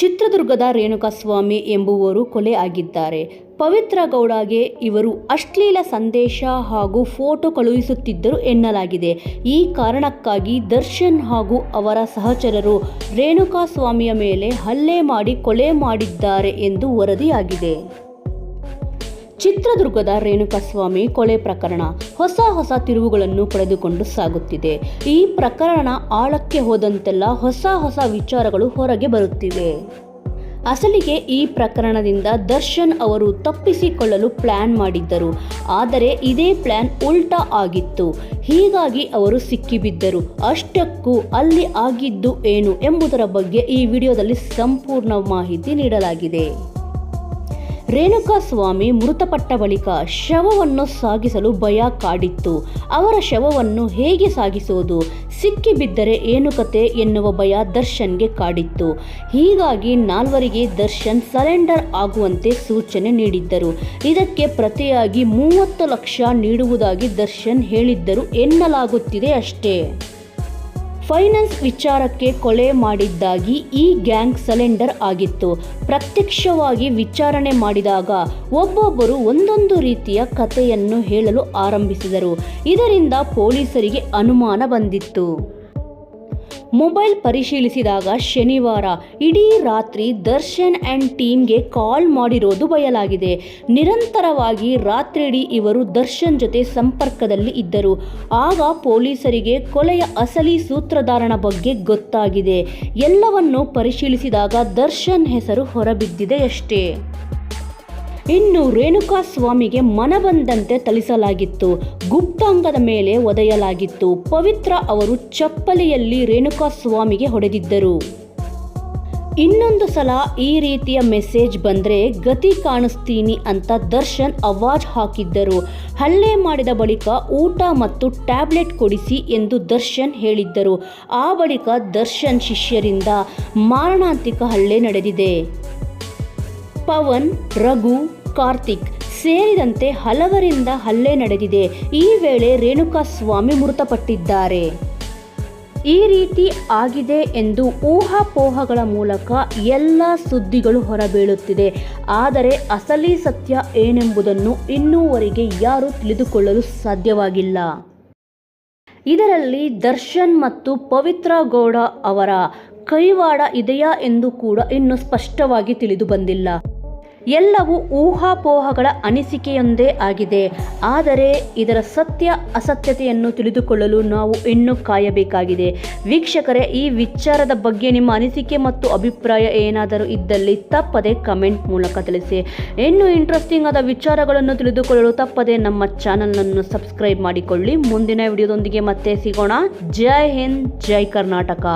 ಚಿತ್ರದುರ್ಗದ ರೇಣುಕಾಸ್ವಾಮಿ ಎಂಬುವರು ಕೊಲೆ ಆಗಿದ್ದಾರೆ. ಪವಿತ್ರ ಗೌಡಗೆ ಇವರು ಅಶ್ಲೀಲ ಸಂದೇಶ ಹಾಗೂ ಫೋಟೋ ಕಳುಹಿಸುತ್ತಿದ್ದರು ಎನ್ನಲಾಗಿದೆ. ಈ ಕಾರಣಕ್ಕಾಗಿ ದರ್ಶನ್ ಹಾಗೂ ಅವರ ಸಹಚರರು ರೇಣುಕಾಸ್ವಾಮಿಯ ಮೇಲೆ ಹಲ್ಲೆ ಮಾಡಿ ಕೊಲೆ ಮಾಡಿದ್ದಾರೆ ಎಂದು ವರದಿಯಾಗಿದೆ. ಚಿತ್ರದುರ್ಗದ ರೇಣುಕಾಸ್ವಾಮಿ ಕೊಲೆ ಪ್ರಕರಣ ಹೊಸ ಹೊಸ ತಿರುವುಗಳನ್ನು ಪಡೆದುಕೊಂಡು ಸಾಗುತ್ತಿದೆ. ಈ ಪ್ರಕರಣ ಆಳಕ್ಕೆ ಹೋದಂತೆಲ್ಲ ಹೊಸ ಹೊಸ ವಿಚಾರಗಳು ಹೊರಗೆ ಬರುತ್ತಿವೆ. ಅಸಲಿಗೆ ಈ ಪ್ರಕರಣದಿಂದ ದರ್ಶನ್ ಅವರು ತಪ್ಪಿಸಿಕೊಳ್ಳಲು ಪ್ಲಾನ್ ಮಾಡಿದ್ದರು. ಆದರೆ ಇದೇ ಪ್ಲಾನ್ ಉಲ್ಟಾ ಆಗಿತ್ತು. ಹೀಗಾಗಿ ಅವರು ಸಿಕ್ಕಿಬಿದ್ದರು. ಅಷ್ಟಕ್ಕೂ ಅಲ್ಲಿ ಆಗಿದ್ದು ಏನು ಎಂಬುದರ ಬಗ್ಗೆ ಈ ವಿಡಿಯೋದಲ್ಲಿ ಸಂಪೂರ್ಣ ಮಾಹಿತಿ ನೀಡಲಾಗಿದೆ. ರೇಣುಕಾಸ್ವಾಮಿ ಮೃತಪಟ್ಟ ಬಳಿಕ ಶವವನ್ನು ಸಾಗಿಸಲು ಭಯ ಕಾಡಿತ್ತು. ಅವರ ಶವವನ್ನು ಹೇಗೆ ಸಾಗಿಸುವುದು? ಸಿಕ್ಕಿಬಿದ್ದರೆ ಏನು ಕತೆ ಎನ್ನುವ ಭಯ ದರ್ಶನ್ಗೆ ಕಾಡಿತ್ತು. ಹೀಗಾಗಿ ನಾಲ್ವರಿಗೆ ದರ್ಶನ್ ಸರೆಂಡರ್ ಆಗುವಂತೆ ಸೂಚನೆ ನೀಡಿದ್ದರು. ಇದಕ್ಕೆ ಪ್ರತಿಯಾಗಿ ಮೂವತ್ತು ಲಕ್ಷ ನೀಡುವುದಾಗಿ ದರ್ಶನ್ ಹೇಳಿದ್ದರು ಎನ್ನಲಾಗುತ್ತಿದೆ ಅಷ್ಟೇ. ಫೈನಾನ್ಸ್ ವಿಚಾರಕ್ಕೆ ಕೊಲೆ ಮಾಡಿದ್ದಾಗಿ ಈ ಗ್ಯಾಂಗ್ ಸಲೆಂಡರ್ ಆಗಿತ್ತು. ಪ್ರತ್ಯಕ್ಷವಾಗಿ ವಿಚಾರಣೆ ಮಾಡಿದಾಗ ಒಬ್ಬೊಬ್ಬರು ಒಂದೊಂದು ರೀತಿಯ ಕಥೆಯನ್ನು ಹೇಳಲು ಆರಂಭಿಸಿದರು. ಇದರಿಂದ ಪೊಲೀಸರಿಗೆ ಅನುಮಾನ ಬಂದಿತ್ತು. ಮೊಬೈಲ್ ಪರಿಶೀಲಿಸಿದಾಗ ಶನಿವಾರ ಇಡೀ ರಾತ್ರಿ ದರ್ಶನ್ ಆ್ಯಂಡ್ ಟೀಮ್ಗೆ ಕಾಲ್ ಮಾಡಿರೋದು ಬಯಲಾಗಿದೆ. ನಿರಂತರವಾಗಿ ರಾತ್ರಿಡಿ ಇವರು ದರ್ಶನ್ ಜೊತೆ ಸಂಪರ್ಕದಲ್ಲಿ ಇದ್ದರು. ಆಗ ಪೊಲೀಸರಿಗೆ ಕೊಲೆಯ ಅಸಲಿ ಸೂತ್ರಧಾರನ ಬಗ್ಗೆ ಗೊತ್ತಾಗಿದೆ. ಎಲ್ಲವನ್ನು ಪರಿಶೀಲಿಸಿದಾಗ ದರ್ಶನ್ ಹೆಸರು ಹೊರಬಿದ್ದಿದೆಯಷ್ಟೇ ಇನ್ನು ರೇಣುಕಾ ಸ್ವಾಮಿಗೆ ಮನಬಂದಂತೆ ಥಳಿಸಲಾಗಿತ್ತು. ಗುಪ್ತಾಂಗದ ಮೇಲೆ ಒದೆಯಲಾಗಿತ್ತು. ಪವಿತ್ರ ಅವರು ಚಪ್ಪಲಿಯಲ್ಲಿ ರೇಣುಕಾ ಸ್ವಾಮಿಗೆ ಹೊಡೆದಿದ್ದರು. ಇನ್ನೊಂದು ಸಲ ಈ ರೀತಿಯ ಮೆಸೇಜ್ ಬಂದರೆ ಗತಿ ಕಾಣಿಸ್ತೀನಿ ಅಂತ ದರ್ಶನ್ ಅವಾಜ್ ಹಾಕಿದ್ದರು. ಹಲ್ಲೆ ಮಾಡಿದ ಬಳಿಕ ಊಟ ಮತ್ತು ಟ್ಯಾಬ್ಲೆಟ್ ಕೊಡಿಸಿ ಎಂದು ದರ್ಶನ್ ಹೇಳಿದ್ದರು. ಆ ಬಳಿಕ ದರ್ಶನ್ ಶಿಷ್ಯರಿಂದ ಮಾರಣಾಂತಿಕ ಹಲ್ಲೆ ನಡೆದಿದೆ. ಪವನ್, ರಘು ಕಾರ್ತಿಕ್ ಸೇರಿದಂತೆ ಹಲವರಿಂದ ಹಲ್ಲೆ ನಡೆದಿದೆ. ಈ ವೇಳೆ ರೇಣುಕಾ ಸ್ವಾಮಿ ಮೃತಪಟ್ಟಿದ್ದಾರೆ. ಈ ರೀತಿ ಆಗಿದೆ ಎಂದು ಊಹಾಪೋಹಗಳ ಮೂಲಕ ಎಲ್ಲ ಸುದ್ದಿಗಳು ಹೊರಬೀಳುತ್ತಿದೆ. ಆದರೆ ಅಸಲಿ ಸತ್ಯ ಏನೆಂಬುದನ್ನು ಇನ್ನೂವರೆಗೆ ಯಾರೂ ತಿಳಿದುಕೊಳ್ಳಲು ಸಾಧ್ಯವಾಗಿಲ್ಲ. ಇದರಲ್ಲಿ ದರ್ಶನ್ ಮತ್ತು ಪವಿತ್ರ ಗೌಡ ಅವರ ಕೈವಾಡ ಇದೆಯಾ ಎಂದು ಕೂಡ ಇನ್ನೂ ಸ್ಪಷ್ಟವಾಗಿ ತಿಳಿದು ಬಂದಿಲ್ಲ. ಎಲ್ಲವೂ ಊಹಾಪೋಹಗಳ ಅನಿಸಿಕೆಯೊಂದೇ ಆಗಿದೆ. ಆದರೆ ಇದರ ಸತ್ಯ ಅಸತ್ಯತೆಯನ್ನು ತಿಳಿದುಕೊಳ್ಳಲು ನಾವು ಇನ್ನೂ ಕಾಯಬೇಕಾಗಿದೆ. ವೀಕ್ಷಕರೇ, ಈ ವಿಚಾರದ ಬಗ್ಗೆ ನಿಮ್ಮ ಅನಿಸಿಕೆ ಮತ್ತು ಅಭಿಪ್ರಾಯ ಏನಾದರೂ ಇದ್ದಲ್ಲಿ ತಪ್ಪದೆ ಕಮೆಂಟ್ ಮೂಲಕ ತಿಳಿಸಿ. ಇನ್ನೂ ಇಂಟ್ರೆಸ್ಟಿಂಗ್ ಆದ ವಿಚಾರಗಳನ್ನು ತಿಳಿದುಕೊಳ್ಳಲು ತಪ್ಪದೆ ನಮ್ಮ ಚಾನಲನ್ನು ಸಬ್ಸ್ಕ್ರೈಬ್ ಮಾಡಿಕೊಳ್ಳಿ. ಮುಂದಿನ ವಿಡಿಯೋದೊಂದಿಗೆ ಮತ್ತೆ ಸಿಗೋಣ. ಜೈ ಹಿಂದ್, ಜೈ ಕರ್ನಾಟಕ.